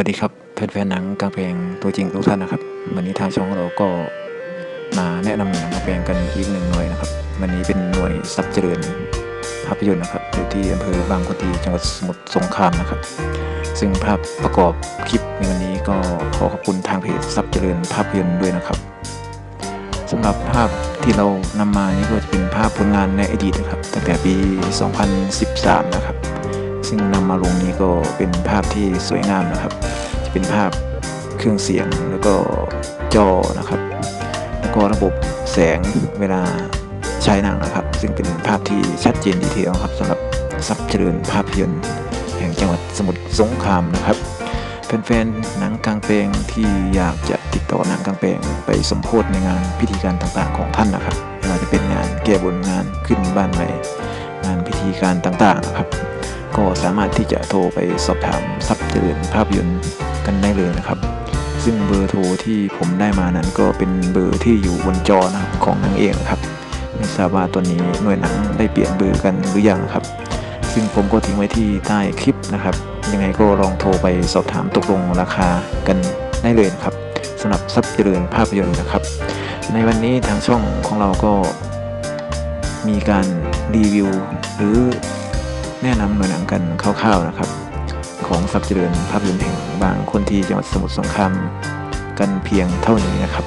วัสดีครับแฟนๆหนังกางแปลงตัวจริงทุกท่านนะครับ วันนี้ทางช่องเราก็มาแนะนำหนังกางแปลงกันอีกหนึ่งหน่วยนะครับ วันนี้เป็นหน่วยซับเจริญภาพยนตร์นะครับอยู่ที่อำเภอบางคนทีจังหวัดสมุทรสงครามนะครับ ซึ่งภาพประกอบคลิปในวันนี้ก็ขอขอบคุณทางเพจซับเจริญภาพยนตร์ด้วยนะครับสำหรับภาพที่เรานำมานี่ก็จะเป็นภาพผลงานในอดีตนะครับตั้งแต่ปี 2013 นะครับ ซึ่งนำมาลงนี้ก็เป็นภาพที่สวยงามนะครับ จะเป็นภาพเครื่องเสียงแล้วก็จอนะครับ แล้วก็ระบบแสงเวลาใช้หนังนะครับ ซึ่งเป็นภาพที่ชัดเจนดีเทลครับสำหรับซับเจริญภาพยนตร์แห่งจังหวัดสมุทรสงครามนะครับแฟนๆหนังกลางแปลงที่อยากจะติดต่อหนังกลางแปลงไปสมโพธในงานพิธีการต่างๆของท่านนะครับไม่ว่าจะเป็นงานแก้บนงานขึ้นบ้านใหม่งานพิธีการต่างๆนะครับ ก็สามารถที่จะโทรไปสอบถามซับเจริญภาพยนตร์กันได้เลยนะครับ ซึ่งเบอร์โทรที่ผมได้มานั้นก็เป็นเบอร์ที่อยู่บนจอนะครับของนางเอกครับไม่ทราบว่าตอนนี้หน่วยหนังได้เปลี่ยนเบอร์กันหรือยังครับ ซึ่งผมก็ทิ้งไว้ที่ใต้คลิปนะครับ ยังไงก็ลองโทรไปสอบถามตกลงราคากันได้เลยครับสำหรับซับเจริญภาพยนตร์นะครับ ในวันนี้ทางช่องของเราก็มีการรีวิวหรือ แนะนำหน่วยหนังกันคร่าวๆนะครับ ของสับเจริญภาพยนตร์แห่งบางคนที่จังหวัดสมุทรสงครามกันเพียงเท่านี้นะครับ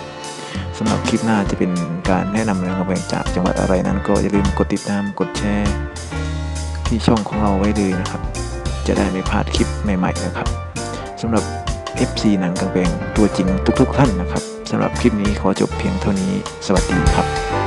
สำหรับคลิปหน้าจะเป็นการแนะนำเรื่องกำแพงจากจังหวัดอะไรนั้น ก็อย่าลืมกดติดตามกดแชร์ที่ช่องของเราไว้เลยนะครับ จะได้ไม่พลาดคลิปใหม่ ๆ นะครับสำหรับ FC หนังกลางแปลงตัวจริงทุก ๆ ท่านนะครับสำหรับคลิปนี้ขอจบเพียงเท่านี้ สวัสดีครับ